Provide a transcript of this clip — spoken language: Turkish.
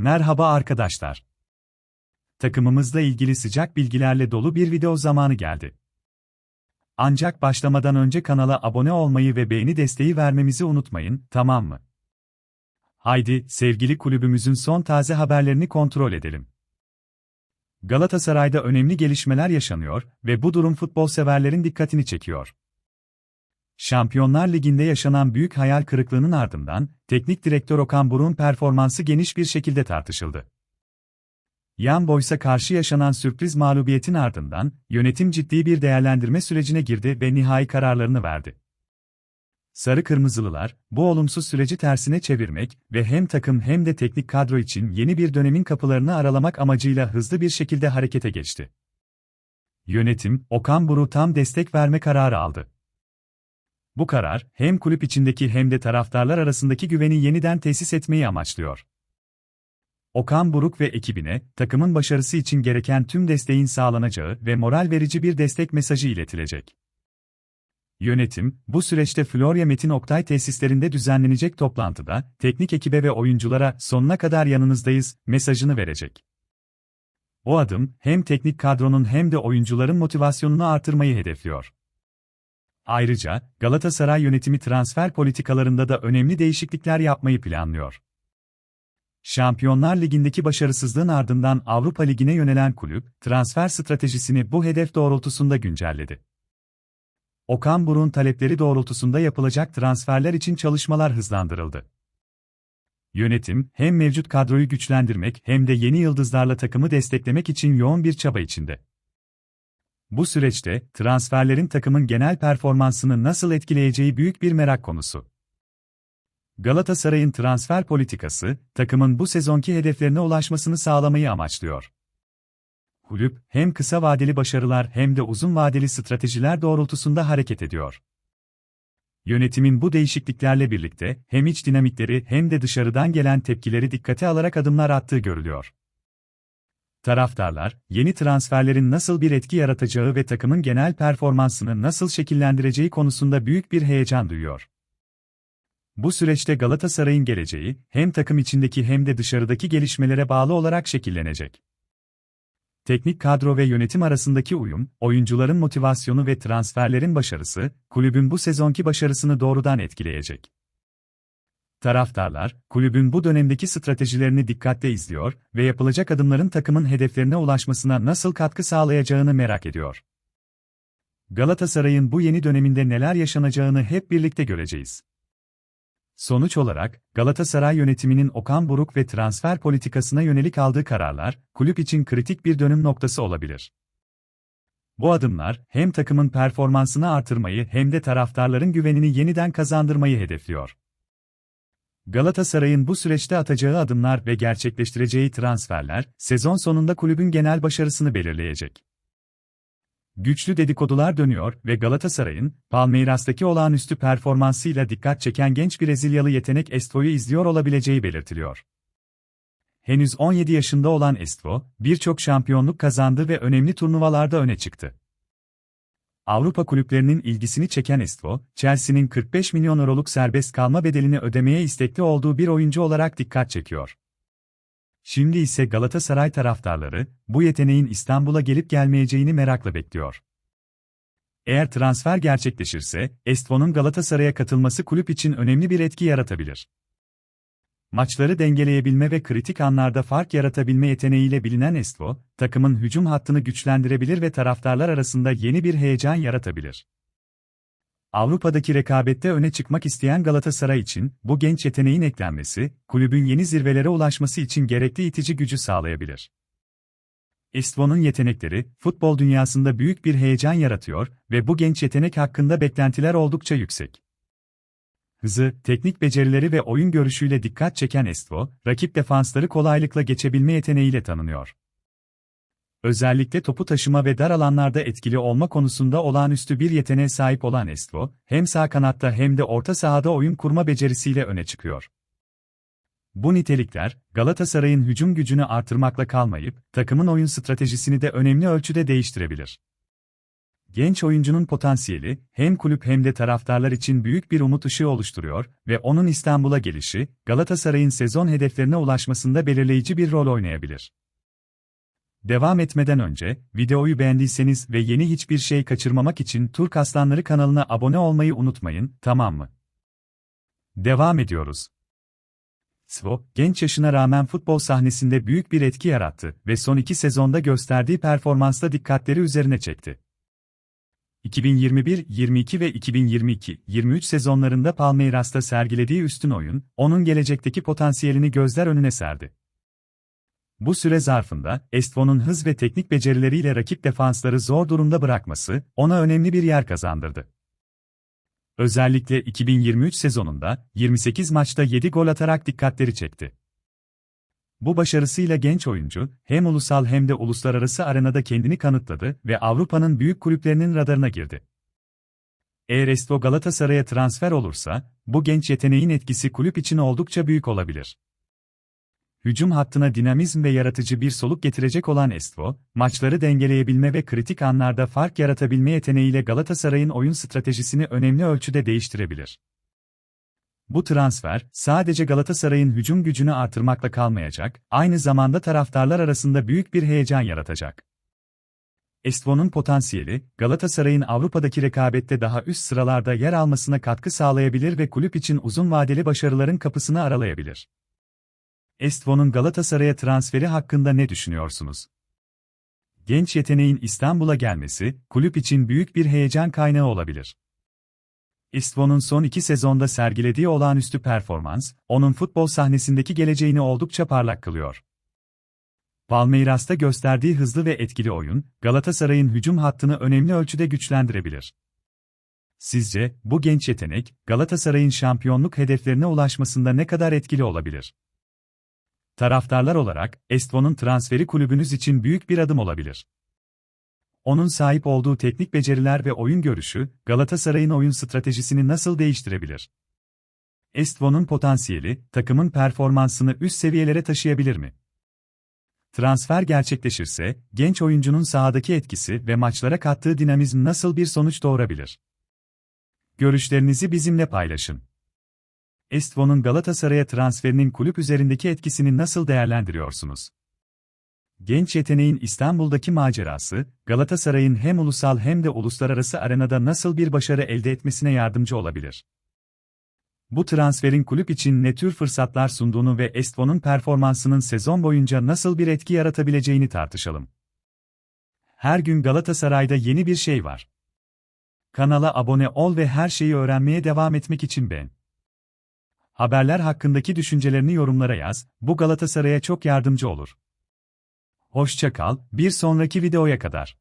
Merhaba arkadaşlar. Takımımızla ilgili sıcak bilgilerle dolu bir video zamanı geldi. Ancak başlamadan önce kanala abone olmayı ve beğeni desteği vermemizi unutmayın, tamam mı? Haydi, sevgili kulübümüzün son taze haberlerini kontrol edelim. Galatasaray'da önemli gelişmeler yaşanıyor ve bu durum futbol severlerin dikkatini çekiyor. Şampiyonlar Ligi'nde yaşanan büyük hayal kırıklığının ardından, teknik direktör Okan Buruk'un performansı geniş bir şekilde tartışıldı. Yan Boys'a karşı yaşanan sürpriz mağlubiyetin ardından, yönetim ciddi bir değerlendirme sürecine girdi ve nihai kararlarını verdi. Sarı Kırmızılılar, bu olumsuz süreci tersine çevirmek ve hem takım hem de teknik kadro için yeni bir dönemin kapılarını aralamak amacıyla hızlı bir şekilde harekete geçti. Yönetim, Okan Buruk'a tam destek verme kararı aldı. Bu karar, hem kulüp içindeki hem de taraftarlar arasındaki güveni yeniden tesis etmeyi amaçlıyor. Okan Buruk ve ekibine, takımın başarısı için gereken tüm desteğin sağlanacağı ve moral verici bir destek mesajı iletilecek. Yönetim, bu süreçte Florya Metin Oktay tesislerinde düzenlenecek toplantıda, teknik ekibe ve oyunculara sonuna kadar yanınızdayız mesajını verecek. O adım, hem teknik kadronun hem de oyuncuların motivasyonunu artırmayı hedefliyor. Ayrıca, Galatasaray yönetimi transfer politikalarında da önemli değişiklikler yapmayı planlıyor. Şampiyonlar Ligi'ndeki başarısızlığın ardından Avrupa Ligi'ne yönelen kulüp, transfer stratejisini bu hedef doğrultusunda güncelledi. Okan Buruk'un talepleri doğrultusunda yapılacak transferler için çalışmalar hızlandırıldı. Yönetim, hem mevcut kadroyu güçlendirmek hem de yeni yıldızlarla takımı desteklemek için yoğun bir çaba içinde. Bu süreçte, transferlerin takımın genel performansını nasıl etkileyeceği büyük bir merak konusu. Galatasaray'ın transfer politikası, takımın bu sezonki hedeflerine ulaşmasını sağlamayı amaçlıyor. Kulüp, hem kısa vadeli başarılar hem de uzun vadeli stratejiler doğrultusunda hareket ediyor. Yönetimin bu değişikliklerle birlikte hem iç dinamikleri hem de dışarıdan gelen tepkileri dikkate alarak adımlar attığı görülüyor. Taraftarlar, yeni transferlerin nasıl bir etki yaratacağı ve takımın genel performansını nasıl şekillendireceği konusunda büyük bir heyecan duyuyor. Bu süreçte Galatasaray'ın geleceği, hem takım içindeki hem de dışarıdaki gelişmelere bağlı olarak şekillenecek. Teknik kadro ve yönetim arasındaki uyum, oyuncuların motivasyonu ve transferlerin başarısı, kulübün bu sezonki başarısını doğrudan etkileyecek. Taraftarlar, kulübün bu dönemdeki stratejilerini dikkatle izliyor ve yapılacak adımların takımın hedeflerine ulaşmasına nasıl katkı sağlayacağını merak ediyor. Galatasaray'ın bu yeni döneminde neler yaşanacağını hep birlikte göreceğiz. Sonuç olarak, Galatasaray yönetiminin Okan Buruk ve transfer politikasına yönelik aldığı kararlar, kulüp için kritik bir dönüm noktası olabilir. Bu adımlar, hem takımın performansını artırmayı hem de taraftarların güvenini yeniden kazandırmayı hedefliyor. Galatasaray'ın bu süreçte atacağı adımlar ve gerçekleştireceği transferler, sezon sonunda kulübün genel başarısını belirleyecek. Güçlü dedikodular dönüyor ve Galatasaray'ın, Palmeiras'taki olağanüstü performansıyla dikkat çeken genç Brezilyalı yetenek Estro'yu izliyor olabileceği belirtiliyor. Henüz 17 yaşında olan Estro, birçok şampiyonluk kazandı ve önemli turnuvalarda öne çıktı. Avrupa kulüplerinin ilgisini çeken Estro, Chelsea'nin 45 milyon euroluk serbest kalma bedelini ödemeye istekli olduğu bir oyuncu olarak dikkat çekiyor. Şimdi ise Galatasaray taraftarları, bu yeteneğin İstanbul'a gelip gelmeyeceğini merakla bekliyor. Eğer transfer gerçekleşirse, Estvon'un Galatasaray'a katılması kulüp için önemli bir etki yaratabilir. Maçları dengeleyebilme ve kritik anlarda fark yaratabilme yeteneğiyle bilinen Estvo, takımın hücum hattını güçlendirebilir ve taraftarlar arasında yeni bir heyecan yaratabilir. Avrupa'daki rekabette öne çıkmak isteyen Galatasaray için bu genç yeteneğin eklenmesi, kulübün yeni zirvelere ulaşması için gerekli itici gücü sağlayabilir. Estvo'nun yetenekleri, futbol dünyasında büyük bir heyecan yaratıyor ve bu genç yetenek hakkında beklentiler oldukça yüksek. Hızı, teknik becerileri ve oyun görüşüyle dikkat çeken Estvo, rakip defansları kolaylıkla geçebilme yeteneğiyle tanınıyor. Özellikle topu taşıma ve dar alanlarda etkili olma konusunda olağanüstü bir yeteneğe sahip olan Estvo, hem sağ kanatta hem de orta sahada oyun kurma becerisiyle öne çıkıyor. Bu nitelikler, Galatasaray'ın hücum gücünü artırmakla kalmayıp, takımın oyun stratejisini de önemli ölçüde değiştirebilir. Genç oyuncunun potansiyeli, hem kulüp hem de taraftarlar için büyük bir umut ışığı oluşturuyor ve onun İstanbul'a gelişi, Galatasaray'ın sezon hedeflerine ulaşmasında belirleyici bir rol oynayabilir. Devam etmeden önce, videoyu beğendiyseniz ve yeni hiçbir şey kaçırmamak için Turk Aslanları kanalına abone olmayı unutmayın, tamam mı? Devam ediyoruz. Svo, genç yaşına rağmen futbol sahnesinde büyük bir etki yarattı ve son iki sezonda gösterdiği performansla dikkatleri üzerine çekti. 2021-22 ve 2022-23 sezonlarında Palmeiras'ta sergilediği üstün oyun, onun gelecekteki potansiyelini gözler önüne serdi. Bu süre zarfında, Estvo'nun hız ve teknik becerileriyle rakip defansları zor durumda bırakması, ona önemli bir yer kazandırdı. Özellikle 2023 sezonunda 28 maçta 7 gol atarak dikkatleri çekti. Bu başarısıyla genç oyuncu, hem ulusal hem de uluslararası arenada kendini kanıtladı ve Avrupa'nın büyük kulüplerinin radarına girdi. Eğer Esto Galatasaray'a transfer olursa, bu genç yeteneğin etkisi kulüp için oldukça büyük olabilir. Hücum hattına dinamizm ve yaratıcı bir soluk getirecek olan Estvo, maçları dengeleyebilme ve kritik anlarda fark yaratabilme yeteneğiyle Galatasaray'ın oyun stratejisini önemli ölçüde değiştirebilir. Bu transfer, sadece Galatasaray'ın hücum gücünü artırmakla kalmayacak, aynı zamanda taraftarlar arasında büyük bir heyecan yaratacak. Estvo'nun potansiyeli, Galatasaray'ın Avrupa'daki rekabette daha üst sıralarda yer almasına katkı sağlayabilir ve kulüp için uzun vadeli başarıların kapısını aralayabilir. Estvo'nun Galatasaray'a transferi hakkında ne düşünüyorsunuz? Genç yeteneğin İstanbul'a gelmesi, kulüp için büyük bir heyecan kaynağı olabilir. Estvo'nun son iki sezonda sergilediği olağanüstü performans, onun futbol sahnesindeki geleceğini oldukça parlak kılıyor. Palmeiras'ta gösterdiği hızlı ve etkili oyun, Galatasaray'ın hücum hattını önemli ölçüde güçlendirebilir. Sizce, bu genç yetenek, Galatasaray'ın şampiyonluk hedeflerine ulaşmasında ne kadar etkili olabilir? Taraftarlar olarak, Estvo'nun transferi kulübünüz için büyük bir adım olabilir. Onun sahip olduğu teknik beceriler ve oyun görüşü, Galatasaray'ın oyun stratejisini nasıl değiştirebilir? Estvo'nun potansiyeli, takımın performansını üst seviyelere taşıyabilir mi? Transfer gerçekleşirse, genç oyuncunun sahadaki etkisi ve maçlara kattığı dinamizm nasıl bir sonuç doğurabilir? Görüşlerinizi bizimle paylaşın. Estvo'nun Galatasaray'a transferinin kulüp üzerindeki etkisini nasıl değerlendiriyorsunuz? Genç yeteneğin İstanbul'daki macerası, Galatasaray'ın hem ulusal hem de uluslararası arenada nasıl bir başarı elde etmesine yardımcı olabilir. Bu transferin kulüp için ne tür fırsatlar sunduğunu ve Estvo'nun performansının sezon boyunca nasıl bir etki yaratabileceğini tartışalım. Her gün Galatasaray'da yeni bir şey var. Kanala abone ol ve her şeyi öğrenmeye devam etmek için beğen. Haberler hakkındaki düşüncelerini yorumlara yaz, bu Galatasaray'a çok yardımcı olur. Hoşça kal, bir sonraki videoya kadar.